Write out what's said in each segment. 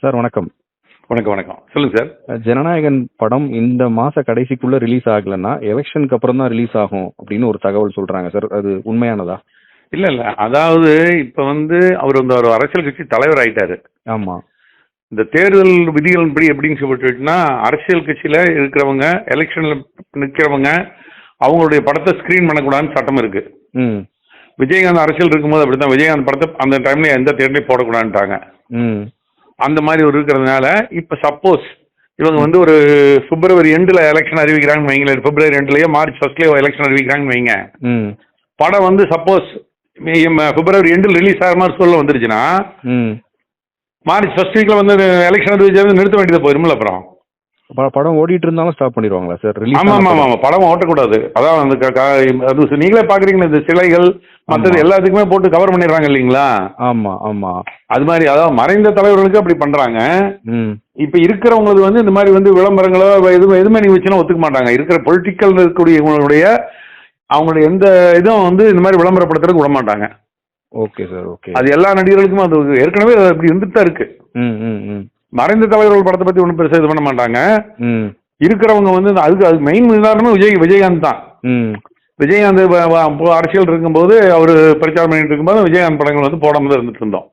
Sir வணக்கம். வணக்கம் வணக்கம். சொல்லுங்க சார். ஜனநாயகன் படம் இந்த மாச கடைசிக்குள்ள ரிலீஸ் ஆகலைன்னா எலெக்ஷனுக்கு அப்புறம் தான் ரிலீஸ் ஆகும் அப்படின்னு ஒரு தகவல் சொல்றாங்க சார். அது உண்மையானதா? இல்ல இல்ல. அதாவது இப்ப வந்து அவர் வந்து ஒரு அரசியல் கட்சி தலைவர் ஆயிட்டாரு. ஆமா. இந்த தேர்தல் விதிகளின்படி எப்படின்னு சொல்லிட்டுனா அரசியல் கட்சியில இருக்கிறவங்க எலெக்ஷன்ல நிக்கிறவங்க அவங்களுடைய படத்தை ஸ்கிரீன் பண்ணக்கூடாதுன்னு சட்டம் இருக்கு. ம். விஜயகாந்த் அரசியல் இருக்கும்போது அப்படித்தான். விஜயகாந்த் படத்தை அந்த டைம்ல எந்த தேர்தலையும் போடக்கூடாதுன்ட்டாங்க. ம். அந்த மாதிரி ஒரு இருக்கிறதுனால இப்ப சப்போஸ் இவங்க வந்து ஒரு பிப்ரவரி எண்டுல எலெக்ஷன் அறிவிக்கிறாங்கன்னு வைங்களேன். பிப்ரவரி எண்டுலயோ மார்ச் ஃபர்ஸ்ட்லயோ எலெக்ஷன் அறிவிக்கிறாங்கன்னு வைங்க. படம் வந்து சப்போஸ் பிப்ரவரி எண்டில் ரிலீஸ் ஆகிற மாதிரி சொல்ல வந்துருச்சுன்னா ம். மார்ச் ஃபர்ஸ்ட் வீக்ல வந்து எலெக்ஷன் அறிவிச்சது நிறுத்த வேண்டியது போயிருமில்ல அப்புறம். படம் ஓடிட்டு இருந்தாலும் ஸ்டாப் பண்ணிடுவாங்களா சார் ரிலீஸ் ஆமா ஆமா ஆமா படம் ஓட்டக்கூடாது. அதான் அது நீங்களே பாக்குறீங்களா இந்த சிலைகள் மற்றது. எல்லாத்துக்குமே போட்டு கவர் பண்ணிடுறாங்க இல்லைங்களா? ஆமா ஆமா. அது மாதிரி அதாவது மறைந்த தலைவர்களுக்கு அப்படி பண்றாங்க. இப்ப இருக்கிறவங்களுக்கு வந்து இந்த மாதிரி வந்து விளம்பரங்களோ எது எதுவுமே நீங்க வச்சுன்னா ஒத்துக்க மாட்டாங்க. இருக்கிற பொலிட்டிக்கல் இருக்கக்கூடியவங்களுடைய அவங்களுடைய எந்த இதுவும் வந்து இந்த மாதிரி விளம்பரப்படுத்துறதுக்கு விட மாட்டாங்க. ஓகே சார் ஓகே அது எல்லா நடிகர்களுக்கும் அது ஏற்கனவே அப்படி இருந்துட்டு தான் இருக்கு. ம் ம் ம். மறைந்த தலைவர்கள் படத்தை பத்தி ஒன்றும் பெருசா இது பண்ண மாட்டாங்க. இருக்கிறவங்க வந்து அதுக்கு அதுக்கு மெயின் உதாரணமே விஜய் விஜயகாந்த் தான். விஜயகாந்த் அரசியல் இருக்கும்போது அவர் பிரச்சாரம் பண்ணிட்டு இருக்கும்போது விஜயகாந்த் படங்கள் வந்து போடாம தான் இருந்துட்டு இருந்தோம்.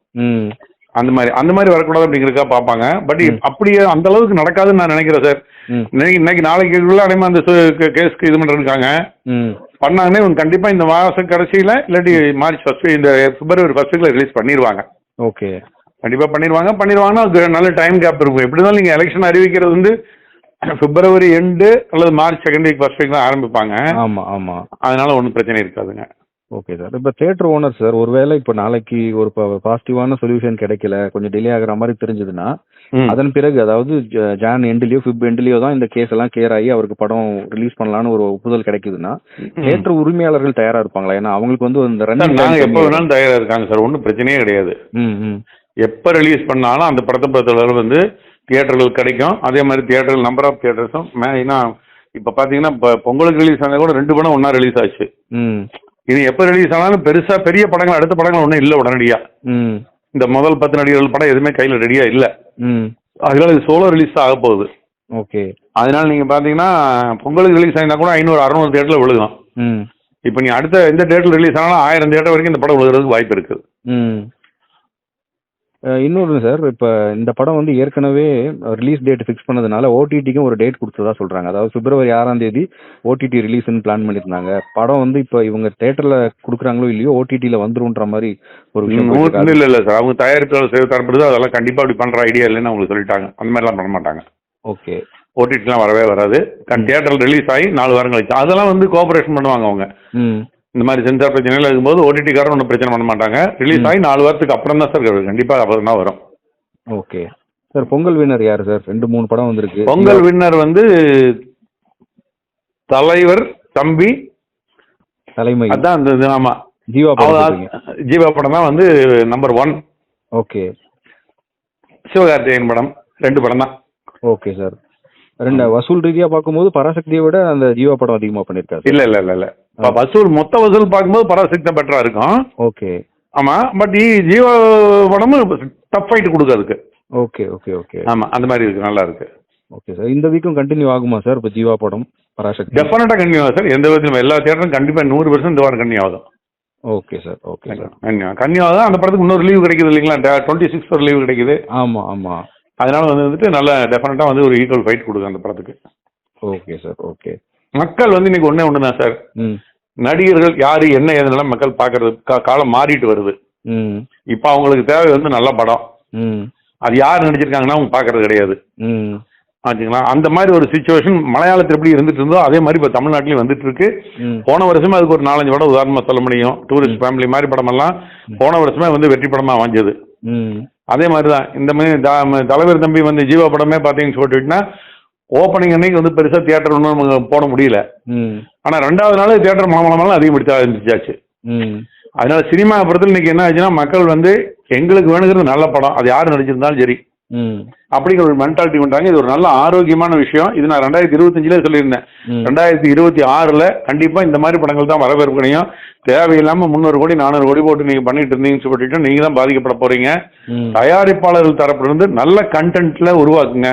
அந்த மாதிரி அந்த மாதிரி வரக்கூடாது அப்படிங்கிறதுக்காக பார்ப்பாங்க. பட். அப்படியே அந்த அளவுக்கு நடக்காதுன்னு நான் நினைக்கிறேன் சார். இன்னைக்கு இன்னைக்கு நாளைக்கு அடைமா அந்த கேஸ்க்கு இது பண்ணிருக்காங்க பண்ணாங்கன்னா கண்டிப்பா இந்த மாச கடைசியில இல்லாட்டி மார்ச் ஃபர்ஸ்ட் இந்த பிப்ரவரி ஃபர்ஸ்ட் வீக்ல ரிலீஸ் பண்ணிடுவாங்க ஓகே. கண்டிப்பா பண்ணிடுவாங்க. பண்ணிடுவாங்கன்னா நல்ல டைம் கேப் இருக்கும். எப்படி இருந்தாலும் நீங்க எலெக்ஷன் அறிவிக்கிறது வந்து பிப்ரவரி எண்டு அல்லது March second week first week தான் ஆரம்பிப்பாங்க. ஆமா ஆமா. அதனால ஒன்றும் பிரச்சனை இருக்காதுங்க. ஓகே சார் இப்போ தேட்டர் ஓனர் சார் ஒருவேளை இப்போ நாளைக்கு ஒரு பாசிட்டிவான சொல்யூஷன் கிடைக்கல. கொஞ்சம் டிலே ஆகுற மாதிரி தெரிஞ்சதுன்னா. அதன் பிறகு அதாவது ஜான் எண்ட்லயோ பிப் எண்ட்லயோ தான் இந்த கேஸ் எல்லாம் கிளியர் ஆகி அவருக்கு படம் ரிலீஸ் பண்ணலாம்னு ஒரு ஒப்புதல் கிடைக்குதுன்னா தேட்டர் உரிமையாளர்கள் தயாரா இருப்பாங்களா? ஏன்னா அவங்களுக்கு வந்து இந்த நாங்க எப்போ வேணாலும் தயாரா இருக்காங்க சார் ஒன்றும் பிரச்சனையே கிடையாது. எப்போ ரிலீஸ் பண்ணாலும் அந்த படத்தை பொறுத்தளவு வந்து தியேட்டர்கள் கிடைக்கும். அதே மாதிரி தியேட்டர்கள் நம்பர் ஆஃப் தியேட்டர்ஸும் ஏன்னா இப்போ பார்த்தீங்கன்னா இப்போ பொங்கலுக்கு ரிலீஸ் ஆனது கூட ரெண்டு படம் ஒன்றா ரிலீஸ் ஆச்சு. ம். இது எப்போ ரிலீஸ் ஆனாலும் பெருசா பெரிய படங்கள் அடுத்த படங்கள் ஒன்றும் இல்லை உடனடியா. ம். இந்த முதல் பத்து நடிகர்கள் படம் எதுவுமே கையில் ரெடியா இல்லை. ம். அதனால இது சோலோ ரிலீஸ் ஆக போகுது. ஓகே. அதனால நீங்க பாத்தீங்கன்னா பொங்கலுக்கு ரிலீஸ் ஆயிருந்தா கூட ஐநூறு அறுநூறு தேட்டரில் விழுகும் இப்போ நீ அடுத்த எந்த தேட்டரில் ரிலீஸ் ஆனாலும் ஆயிரம் தேட்டர் வரைக்கும் இந்த படம் விழுகிறதுக்கு வாய்ப்பு இருக்குது இன்னொரு சார் இப்போ இந்த படம் வந்து ஏற்கனவே ரிலீஸ் டேட் ஃபிக்ஸ் பண்ணதுனால ஓடிடிக்கும் ஒரு டேட் கொடுத்ததா சொல்றாங்க. அதாவது பிப்ரவரி ஆறாம் தேதி ஓடிடி ரிலீஸ்னு பிளான் பண்ணியிருந்தாங்க. படம் வந்து இப்போ இவங்க தேட்டர்ல கொடுக்குறாங்களோ இல்லையோ ஓடிடியில் வந்துருன்ற மாதிரி ஒரு விஷயம். இல்லை இல்லை சார் அவங்க தயாரிப்பாளர் செய்ய தரப்படுது அதெல்லாம் கண்டிப்பாக அப்படி பண்ணுற ஐடியா இல்லைன்னு அவங்களுக்கு சொல்லிட்டாங்க. அந்த மாதிரிலாம் பண்ண மாட்டாங்க. ஓகே ஓடிடிலாம் வரவே வராது. தியேட்டரில் ரிலீஸ் ஆகி நாலு வாரம் கழிச்சு. அதெல்லாம் வந்து கோஆபரேஷன் பண்ணுவாங்க அவங்க. ம். இந்த மாதிரி சென்சார் பிரச்சனைகள் இருக்கும்போது ஓடிடிக்காரன் ஒன்றும் பிரச்சனை பண்ண மாட்டாங்க. ரிலீஸ் ஆகி நாலு வாரத்துக்கு அப்புறம் தான் சார் கண்டிப்பாக அப்புறம் தான் வரும். ஓகே. சார் பொங்கல் வின்னர் யார் சார்? ரெண்டு மூணு படம் வந்திருக்கு. பொங்கல் வின்னர் வந்து தலைவர் தம்பி. தலைமை. அதான் அந்த இது, ஆமா. ஜீவா படம். ஜீவா படம் தான் வந்து நம்பர் ஒன் ஓகே. சிவகார்த்திகேயன் படம். ரெண்டு படம் தான். Okay sir. ரெண்டு வசூல் ரீதியா பார்க்கும்போது பராசக்தியை விட அந்த ஜீவா படம் அதிகமா பண்ணிருக்காரு இல்ல இல்ல இல்ல இல்ல. இப்ப வசூல் மொத்த வசூல் பார்க்கும்போது பராசக்தி தான் பெட்டரா இருக்கும். ஓகே ஆமா பட் ஜீவா படமும் டஃப் ஃபைட் கொடுக்கும் அதுக்கு. ஓகே ஓகே ஓகே ஆமா அந்த மாதிரி இருக்கு நல்லா இருக்கு. ஓகே சார் இந்த வீக்கும் கண்டினியூ ஆகுமா சார் இப்போ ஜீவா படம் பராசக்தி. டெஃபினட்டா கண்டினியூ ஆகும் சார் எந்த விதத்திலும் எல்லா தியேட்டரும் கண்டிப்பா நூறு பர்சன்ட் இந்த வாரம் கண்டினியூ ஆகும் okay sir okay sir continue ஆகும் அந்த படத்துக்கு இன்னொரு லீவு கிடைக்குது இல்லைங்களா? டுவெண்ட்டி சிக்ஸ் ஒரு லீவு கிடைக்குது. ஆமா ஆமா. அதனால வந்து வந்துட்டு நல்ல டெஃபினட்டா வந்து ஒரு ஈக்குவல் ஃபைட் கொடுக்கும் அந்த படத்துக்கு. ஓகே சார் ஓகே மக்கள் வந்து இன்னைக்கு ஒண்ணே ஒன்று தான் சார் நடிகர்கள் யாரு என்ன ஏதுனால மக்கள் பார்க்கறது கா- காலம் மாறிட்டு வருது. இப்போ அவங்களுக்கு தேவை வந்து நல்ல படம். அது யார் நடிச்சிருக்காங்கன்னா அவங்க பார்க்கறது கிடையாது. ஆச்சுங்களா? அந்த மாதிரி ஒரு சுச்சுவேஷன் மலையாளத்தில் எப்படி இருந்துட்டு இருந்தோ அதே மாதிரி இப்போ தமிழ்நாட்டிலையும் வந்துட்டு இருக்கு. போன வருஷமே அதுக்கு ஒரு நாலஞ்சு படம் உதாரணமா சொல்ல முடியும். டூரிஸ்ட் ஃபேமிலி மாதிரி படமெல்லாம் போன வருஷமே வந்து வெற்றி படமா வாஞ்சது அதே மாதிரி தான் இந்த மாதிரி தலைவர் தம்பி வந்து ஜீவா படமே பார்த்தீங்கன்னு சொல்லிட்டுனா ஓப்பனிங் அன்னைக்கு வந்து பெருசாக தியேட்டர் ஒன்றும் நமக்கு போட முடியல. ம். ஆனால் ரெண்டாவது நாள் தியேட்டர் மாமலமெல்லாம் அதிகப்படுத்த ஆரம்பிச்சாச்சு ம். அதனால சினிமா படத்தில் இன்னைக்கு என்ன ஆச்சுன்னா மக்கள் வந்து எங்களுக்கு வேணுங்கிறது நல்ல படம். அது யார் நடிச்சிருந்தாலும் சரி. அப்படிங்கிற ஒரு மென்டாலிட்டி கொண்டாங்க. இது ஒரு நல்ல ஆரோக்கியமான விஷயம். இது நான் ரெண்டாயிரத்தி இருபத்தஞ்சிலே சொல்லியிருந்தேன். ரெண்டாயிரத்தி இருபத்தி ஆறுல கண்டிப்பா இந்த மாதிரி படங்கள் தான் வரவேற்பு கிடையும் தேவையில்லாம முந்நூறு கோடி நானூறு கோடி போட்டு நீங்க பண்ணிட்டு இருந்தீங்கன்னு சொல்லிட்டு நீங்க தான் பாதிக்கப்பட போறீங்க. தயாரிப்பாளர்கள் தரப்பிலிருந்து நல்ல கண்டென்ட்ல உருவாக்குங்க.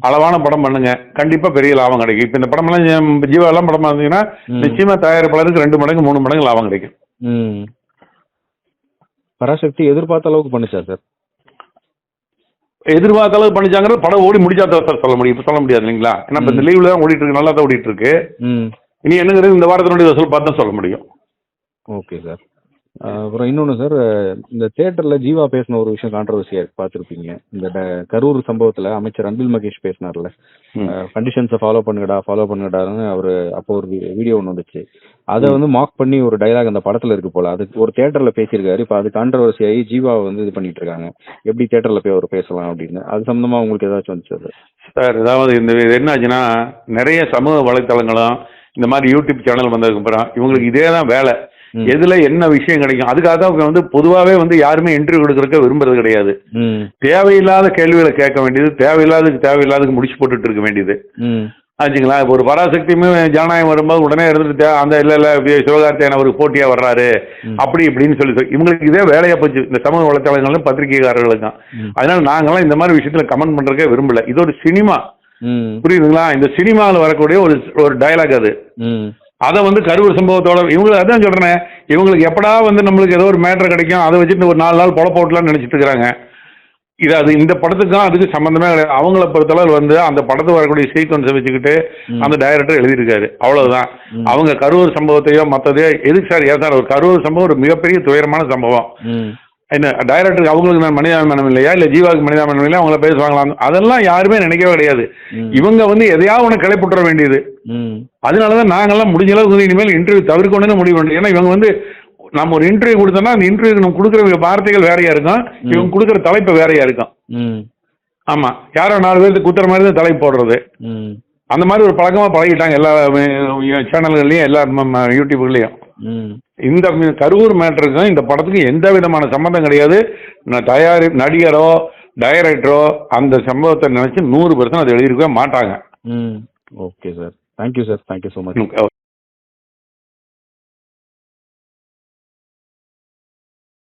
அளவான படம் பண்ணுங்க. கண்டிப்பா பெரிய லாபம் கிடைக்கும். இப்ப இந்த படமெல்லாம் ஜி- ஜீவா எல்லாம் படம் இருந்தீங்கன்னா. நிச்சயமா தயாரிப்பாளருக்கு ரெண்டு மடங்கு மூணு மடங்கு லாபம் கிடைக்கும். ம். பராசக்தி எதிர்பார்த்த அளவுக்கு பண்ணுச்சா சார்? எதிர்பார்த்த அளவு பண்ணிச்சாங்கிறது படம் ஓடி முடிச்சா தான் சார் சொல்ல முடியும். இப்ப சொல்ல முடியாது இல்லைங்களா? ஏன்னா இப்ப இந்த லீவ்ல தான் ஓடிட்டு இருக்கு நல்லா தான் ஓடிட்டு இருக்கு. ம். இனி என்னங்கிறது இந்த வாரத்தினுடைய வசூல் பார்த்து தான் சொல்ல முடியும். Okay sir. அப்புறம் இன்னொன்று சார் இந்த தேட்டரில் ஜீவா பேசின ஒரு விஷயம் கான்ட்ரவர்சியாக பார்த்துருப்பீங்க. இந்த கரூர் சம்பவத்தில் அமைச்சர் அன்பில் மகேஷ் பேசினார்ல. கண்டிஷன்ஸை ஃபாலோ பண்ணுங்கடா ஃபாலோ பண்ணுங்கடான்னு அவர் அப்போ ஒரு வீடியோ ஒன்று வந்துச்சு. அதை வந்து மார்க் பண்ணி ஒரு டைலாக் அந்த படத்தில் இருக்கு போல. அது ஒரு தேட்டரில் பேசியிருக்காரு. இப்போ அது கான்ட்ரவர்சி ஆகி ஜீவாவை வந்து இது பண்ணிட்டு இருக்காங்க. எப்படி தேட்டரில் போய் அவர் பேசலாம் அப்படின்னு. அது சம்மந்தமா உங்களுக்கு ஏதாச்சும் வந்துச்சு சார்? சார் அதாவது இந்த இது என்ன ஆச்சுன்னா நிறைய சமூக வலைத்தளங்களும் இந்த மாதிரி யூடியூப் சேனல் வந்ததுக்கு அப்புறம் இவங்களுக்கு இதே தான் வேலை. எதுல என்ன விஷயம் கிடைக்கும்? அதுக்காக தான் அவங்க வந்து பொதுவாகவே வந்து யாருமே இன்டர்வியூ கொடுக்கறதுக்கு விரும்புறது கிடையாது. தேவையில்லாத கேள்விகளை கேட்க வேண்டியது தேவையில்லாததுக்கு தேவையில்லாததுக்கு முடிச்சு போட்டுட்டு இருக்க வேண்டியது. ஆச்சுங்களா? இப்போ ஒரு பராசக்தியுமே ஜனநாயகம் வரும்போது உடனே எடுத்துட்டு அந்த இல்ல இல்ல சிவகார்த்தியன் அவருக்கு போட்டியா வர்றாரு. அப்படி இப்படின்னு சொல்லி சொல்லி- இவங்களுக்கு இதே வேலையா போச்சு. இந்த சமூக வலைத்தளங்களும் பத்திரிகைக்காரர்களுக்கும் ம். அதனால நாங்கெல்லாம் இந்த மாதிரி விஷயத்துல கமெண்ட் பண்றதுக்கே விரும்பல. இது ஒரு சினிமா. புரியுதுங்களா? இந்த சினிமாவில் வரக்கூடிய ஒரு ஒரு டயலாக் அது. அதை வந்து கரூர் சம்பவத்தோட இவங்களுக்கு அதான் சொல்றேன் இவங்களுக்கு எப்படா வந்து நம்மளுக்கு ஏதோ ஒரு மேட்டர் கிடைக்கும் அதை வச்சுட்டு ஒரு நாலு நாள் பொழப்ப ஓட்டலாம்னு நினைச்சிட்டு இருக்கிறாங்க. இது அது இந்த படத்துக்கும் அதுக்கு சம்பந்தமே கிடையாது. அவங்கள பொறுத்தளவு வந்து அந்த படத்துக்கு வரக்கூடிய சீக்வன்ஸை வச்சுக்கிட்டு. அந்த டைரக்டர் எழுதியிருக்காரு. அவ்வளவுதான். அவங்க கரூர் சம்பவத்தையோ மற்றதையோ எதுக்கு சார் ஏன் சார் ஒரு கரூர் சம்பவம் ஒரு மிகப்பெரிய துயரமான சம்பவம். என்ன டைரக்டருக்கு அவங்களுக்கு நான் மனிதாபிமானம் இல்லையா? இல்லை ஜீவாவுக்கு மனிதாபிமானம் இல்லையா? அவங்கள பேசுவாங்களா அதெல்லாம் யாருமே நினைக்கவே கிடையாது. இவங்க வந்து எதையாவது ஒன்று கிளப்பிட்டுற வேண்டியது. ம். அதனால தான் நாங்கெல்லாம் முடிஞ்ச அளவுக்கு வந்து இனிமேல் இன்டர்வியூ தவிர்க்கணும்னு முடிவு பண்ணோம் ஏன்னா இவங்க வந்து நம்ம ஒரு இன்டர்வியூ கொடுத்தோம்னா அந்த இன்டர்வியூ நம்ம கொடுக்குற வார்த்தைகள் வேறையா இருக்கும். இவங்க கொடுக்குற தலைப்பு வேறையா இருக்கும். ஆமா. யாரோ நாலு பேருக்கு குத்துற மாதிரி தான் தலைப்பு போடுறது. அந்த மாதிரி ஒரு பழக்கமா பழகிட்டாங்க எல்லா சேனல்கள்லையும் எல்லா ம- ம- யூடியூப்கள்லையும். ம் இந்த கரூர் மேட்டருக்கும் இந்த படத்துக்கும் எந்த விதமான சம்மந்தம் கிடையாது. நான் தயாரி நடிகரோ டைரக்டரோ அந்த சம்பவத்தை நினைச்சு நூறு பர்சன்ட் அதை எழுதியிருக்கவே மாட்டாங்க. Okay sir. Thank you sir thank you so much